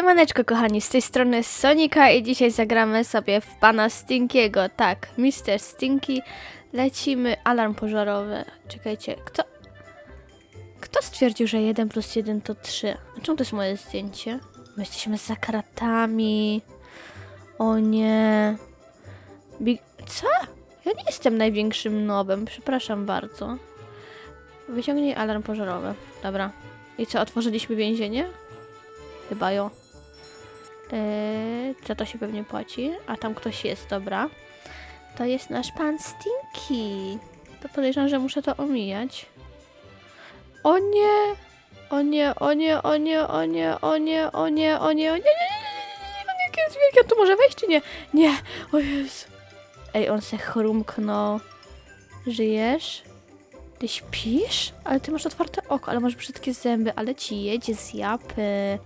Siemaneczko kochani, z tej strony Sonika i dzisiaj zagramy sobie w pana Stinkiego. Tak, Mr. Stinky. Lecimy, alarm pożarowy. Czekajcie, kto... Kto stwierdził, że 1 plus 1 to 3? A czemu to jest moje zdjęcie? My jesteśmy za kratami. O nie. Co? Ja nie jestem największym nobem, przepraszam bardzo. Wyciągnij alarm pożarowy. Dobra. I co, otworzyliśmy więzienie? Chyba ją. Yy, za to się pewnie płaci. A tam ktoś jest, dobra. To jest nasz pan Stinky. To podejrzewam, że muszę to omijać. O nie! O nie, o nie, o nie, o nie, o nie, o nie, o nie, o nie, nie, nie, nie, nie, nie, jakie jest wielkie, tu może wejść czy nie? Nie, o Jezu. Ej, on se chrumknął. Żyjesz? Ty śpisz? Ale ty masz otwarte oko, ale masz brzydkie zęby, ale ci jedzie z japy.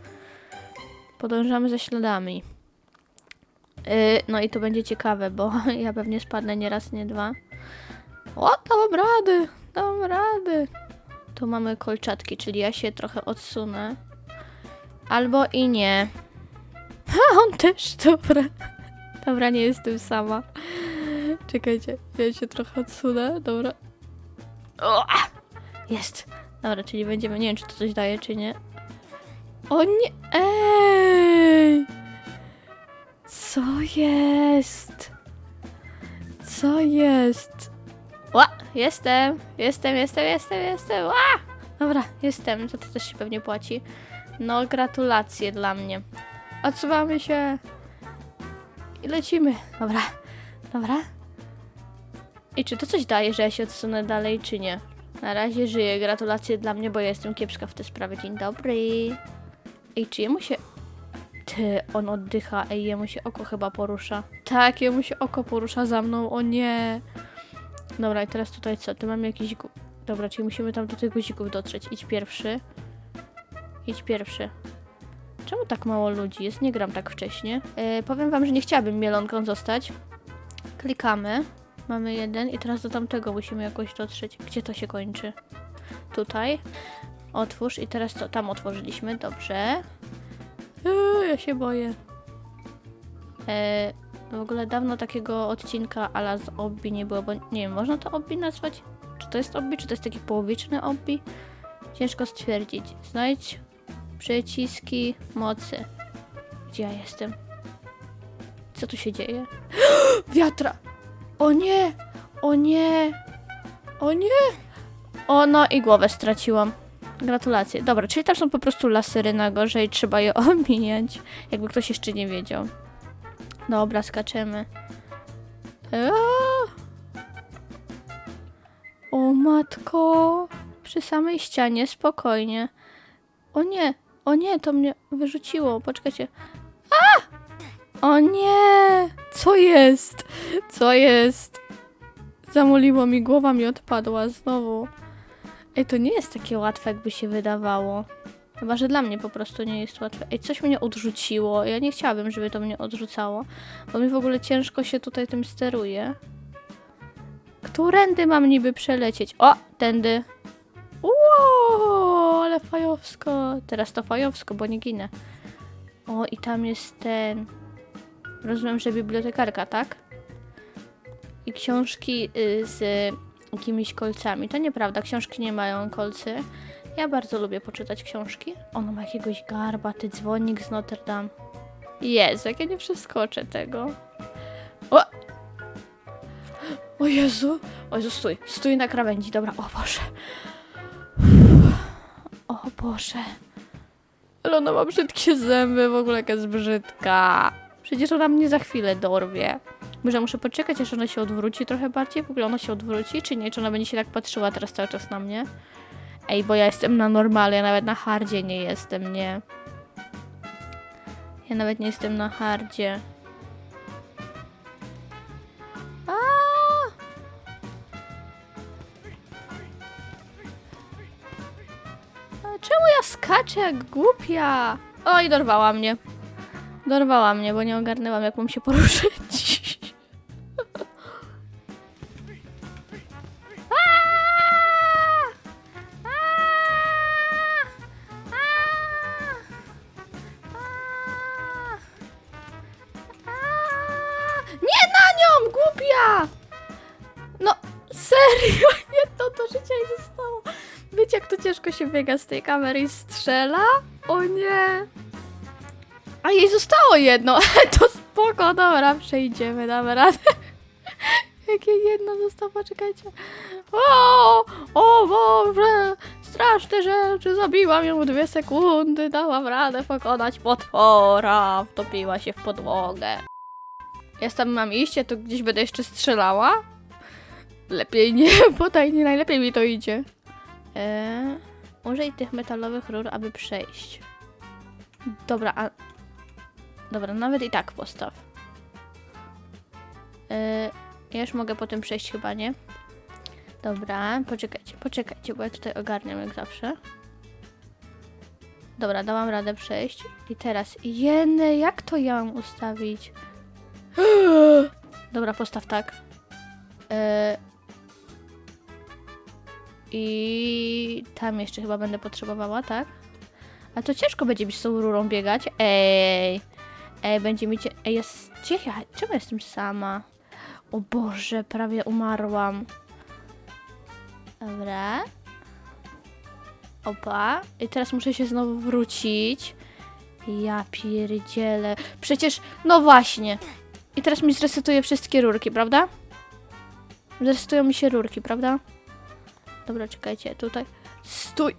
Podążamy za śladami. Yy, no i to będzie ciekawe, bo ja pewnie spadnę nie raz, nie dwa. O, dam rady, dam rady. Tu mamy kolczatki, czyli ja się trochę odsunę. Albo i nie. Ha, on też, dobra. Dobra, nie jestem sama. Czekajcie, ja się trochę odsunę, dobra. O! Jest. Dobra, czyli będziemy, nie wiem czy to coś daje, czy nie. O nie, ej! Co jest? Co jest? Ła, jestem, jestem, jestem, jestem, jestem, ła! Dobra, jestem, to, to też się pewnie płaci. No, gratulacje dla mnie. Odsuwamy się. I lecimy. Dobra, dobra. I czy to coś daje, że ja się odsunę dalej, czy nie? Na razie żyję. Gratulacje dla mnie, bo ja jestem kiepska w tej sprawie. Dzień dobry. Ej, czy jemu się... Ty, on oddycha. Ej, jemu się oko chyba porusza. Tak, jemu się oko porusza za mną. O nie. Dobra, i teraz tutaj co? Tu mamy jakiś... Dobra, czyli musimy tam do tych guzików dotrzeć. Idź pierwszy. Idź pierwszy. Czemu tak mało ludzi jest? Nie gram tak wcześnie. E, powiem wam, że nie chciałabym mielonką zostać. Klikamy. Mamy jeden i teraz do tamtego musimy jakoś dotrzeć. Gdzie to się kończy? Tutaj. Otwórz i teraz to tam otworzyliśmy. Dobrze. Eee, ja się boję. Eee, w ogóle dawno takiego odcinka ala z obbi nie było, bo nie wiem, można to obbi nazwać? Czy to jest obbi, czy to jest taki połowiczny obbi? Ciężko stwierdzić. Znajdź przyciski mocy. Gdzie ja jestem? Co tu się dzieje? Wiatra! O nie! O nie! O nie! O no i głowę straciłam. Gratulacje. Dobra, czyli tam są po prostu lasery na górze i trzeba je omijać. Jakby ktoś jeszcze nie wiedział. Dobra, skaczemy. Eee. O matko! Przy samej ścianie, spokojnie. O nie! O nie, to mnie wyrzuciło. Poczekajcie. A! O nie! Co jest? Co jest? Zamuliło mi, głowa mi odpadła znowu. Ej, to nie jest takie łatwe, jakby się wydawało. Chyba, że dla mnie po prostu nie jest łatwe. Ej, coś mnie odrzuciło. Ja nie chciałabym, żeby to mnie odrzucało, bo mi w ogóle ciężko się tutaj tym steruje. Którędy mam niby przelecieć? O, tędy. Ło, ale fajowsko. Teraz to fajowsko, bo nie ginę. O, i tam jest ten... Rozumiem, że bibliotekarka, tak? I książki y, z jakimiś kolcami. To nieprawda, książki nie mają kolcy. Ja bardzo lubię poczytać książki. Ono ma jakiegoś garba, ty dzwonik z Notre Dame. Jezu, jak ja nie przeskoczę tego. O! O Jezu! O Jezu, stój, stój na krawędzi, dobra, o Boże. O Boże. Ale ona ma brzydkie zęby, w ogóle jaka jest brzydka. Przecież ona mnie za chwilę dorwie. Może muszę poczekać, aż ona się odwróci trochę bardziej. W ogóle ona się odwróci, czy nie? Czy ona będzie się tak patrzyła teraz cały czas na mnie? Ej, bo ja jestem na normalie, ja nawet na hardzie nie jestem, nie. Ja nawet nie jestem na hardzie. Czemu ja skaczę jak głupia? Oj, dorwała mnie. Dorwała mnie, bo nie ogarnęłam, jak mam się poruszyć. No, serio, jedno to życie jej zostało. Wiecie, jak to ciężko się biega z tej kamery i strzela? O nie! A jej zostało jedno, to spoko, dobra, przejdziemy, damy radę. Jakie jedno zostało, poczekajcie. O, o Boże, straszne rzeczy, zabiłam ją w dwie sekundy, dałam radę pokonać potwora, wtopiła się w podłogę. Ja tam mam ja to gdzieś będę jeszcze strzelała? Lepiej nie, tak nie najlepiej mi to idzie. Eee, użyj tych metalowych rur, aby przejść. Dobra, a... Dobra, nawet i tak postaw. Eee, ja już mogę po tym przejść chyba, nie? Dobra, poczekajcie, poczekajcie, bo ja tutaj ogarniam jak zawsze. Dobra, dałam radę przejść. I teraz, jene, jak to ja mam ustawić? Dobra, postaw tak. E... I tam jeszcze chyba będę potrzebowała, tak? A to ciężko będzie mi z tą rurą biegać. Ej, ej, będzie mi cie... Ej, jest... Gdzie? Czemu jestem sama? O Boże, prawie umarłam. Dobra. Opa. I teraz muszę się znowu wrócić. Ja pierdzielę. Przecież, no właśnie. I teraz mi zresetuje wszystkie rurki, prawda? Zresetują mi się rurki, prawda? Dobra, czekajcie, tutaj. Stój!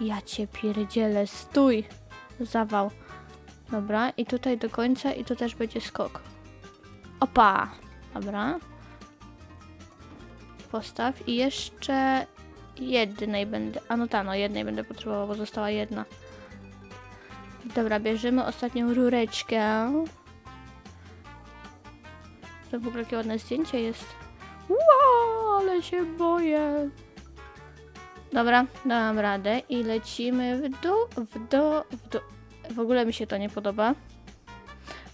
Ja cię pierdzielę, stój! Zawał. Dobra, i tutaj do końca i tu też będzie skok. Opa! Dobra. Postaw i jeszcze jednej będę. A no ta, no jednej będę potrzebował, bo została jedna. Dobra, bierzemy ostatnią rureczkę. To w ogóle jakie ładne zdjęcie jest. Wow, ale się boję. Dobra, dałam radę i lecimy w dół, w dół, w dół. W ogóle mi się to nie podoba.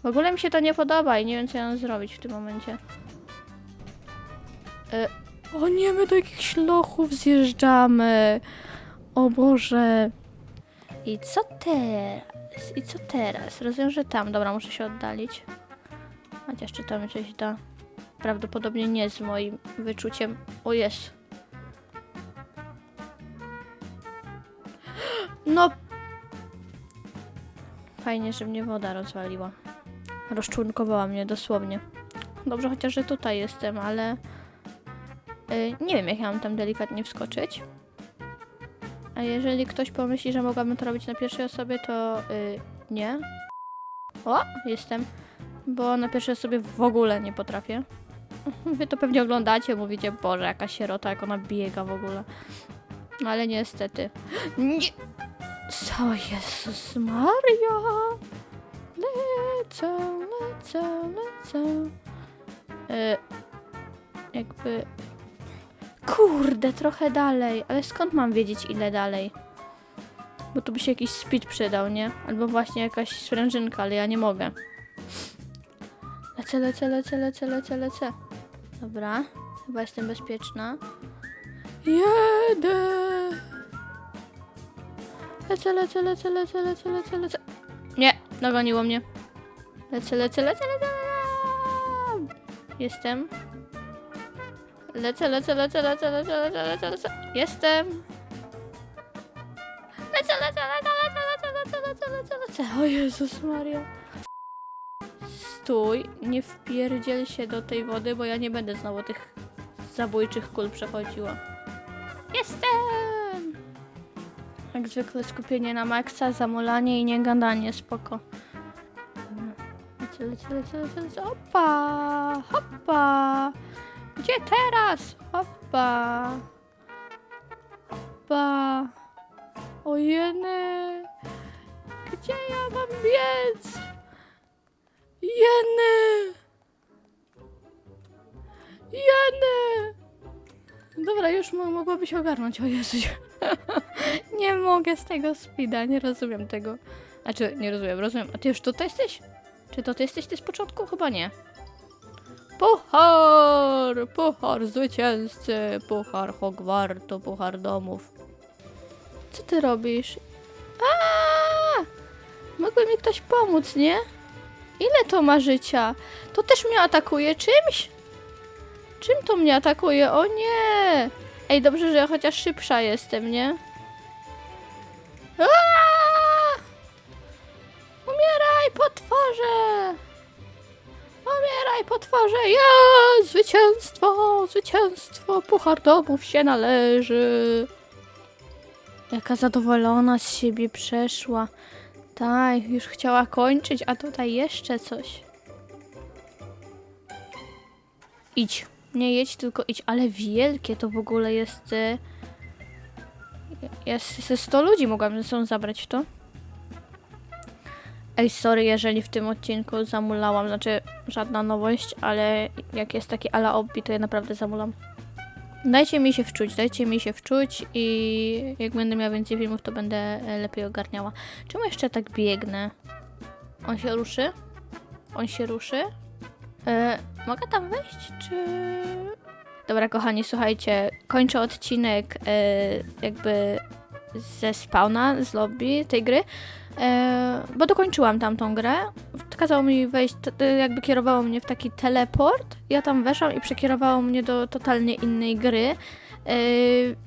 W ogóle mi się to nie podoba i nie wiem co ja mam zrobić w tym momencie. E, o nie, my do jakichś lochów zjeżdżamy. O Boże. I co teraz? I co teraz? Rozumiem, że tam. Dobra, muszę się oddalić. Chociaż czy to mi coś da? Prawdopodobnie nie z moim wyczuciem. O jest. No. Fajnie, że mnie woda rozwaliła. Rozczłonkowała mnie dosłownie. Dobrze, chociaż że tutaj jestem, ale y, nie wiem, jak ja mam tam delikatnie wskoczyć. A jeżeli ktoś pomyśli, że mogłabym to robić na pierwszej osobie, to y, nie. O, jestem. Bo na pierwszej osobie w ogóle nie potrafię. Wy to pewnie oglądacie, mówicie, Boże, jaka sierota, jak ona biega w ogóle. Ale niestety. Nie! Co, Jezus Maria? Lecę, lecę, lecę. E, jakby... Kurde, trochę dalej. Ale skąd mam wiedzieć, ile dalej? Bo tu by się jakiś speed przydał, nie? Albo właśnie jakaś sprężynka, ale ja nie mogę. Lecę, lecę, lecę, lecę, lecę, lecę. Dobra, chyba jestem bezpieczna. Jedę! Lecę, lecę, lecę, lecę, lecę, lecę, lecę. Nie, dogoniło mnie. Lecę, lecę, lecę, lecę, lecę. Jestem. Lecę, lecę, lecę, lecę, lecę, lecę, lecę, lecę. Jestem. Lecę, lecę, lecę, lecę, lecę, lecę, lecę, lecę. O Jezus Maria. Stój, nie wpierdziel się do tej wody, bo ja nie będę znowu tych zabójczych kul przechodziła. Jestem! Jak zwykle skupienie na maksa, zamulanie i nie gadanie, spoko. Lecę, lecę, lecę, lecę. Hopa! Hopa! Gdzie teraz? Hopa! Hopa! Ojeny! Gdzie ja mam biec? Jeny! Jeny! Dobra, już mo- mogłabyś ogarnąć, o Jezu. nie mogę z tego speeda, nie rozumiem tego. Znaczy, nie rozumiem, rozumiem. A ty już tutaj jesteś? Czy to ty jesteś ty z początku? Chyba nie. Puchar! Puchar zwycięzcy! Puchar Hogwartu, puchar domów. Co ty robisz? A! Mógłby mi ktoś pomóc, nie? Ile to ma życia? To też mnie atakuje czymś? Czym to mnie atakuje? O nie! Ej, dobrze, że ja chociaż szybsza jestem, nie? Aaaa! Umieraj, potworze! Umieraj, potworze! Ja! Zwycięstwo! Zwycięstwo! Puchar domów się należy! Jaka zadowolona z siebie przeszła. Tak, już chciała kończyć, a tutaj jeszcze coś. Idź. Nie jedź, tylko idź. Ale wielkie to w ogóle jest. e, Jest ze 100 ludzi mogłam ze sobą zabrać w to. Ej, sorry, jeżeli w tym odcinku zamulałam. Znaczy, żadna nowość, ale jak jest taki ala obbi, to ja naprawdę zamulam. Dajcie mi się wczuć, dajcie mi się wczuć i jak będę miała więcej filmów, to będę e, lepiej ogarniała. Czemu jeszcze tak biegnę? On się ruszy? On się ruszy? E, mogę tam wejść, czy... Dobra, kochani, słuchajcie, kończę odcinek e, jakby ze spawna, z lobby tej gry, e, bo dokończyłam tamtą grę. Kazało mi wejść, jakby kierowało mnie w taki teleport. Ja tam weszłam i przekierowało mnie do totalnie innej gry,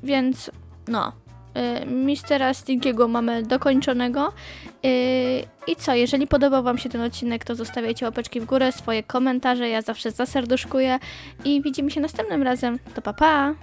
więc no. E, Mistera Stinkiego mamy dokończonego. E, I co, jeżeli podobał Wam się ten odcinek, to zostawiajcie łapeczki w górę, swoje komentarze, ja zawsze zaserduszkuję i widzimy się następnym razem. To pa pa!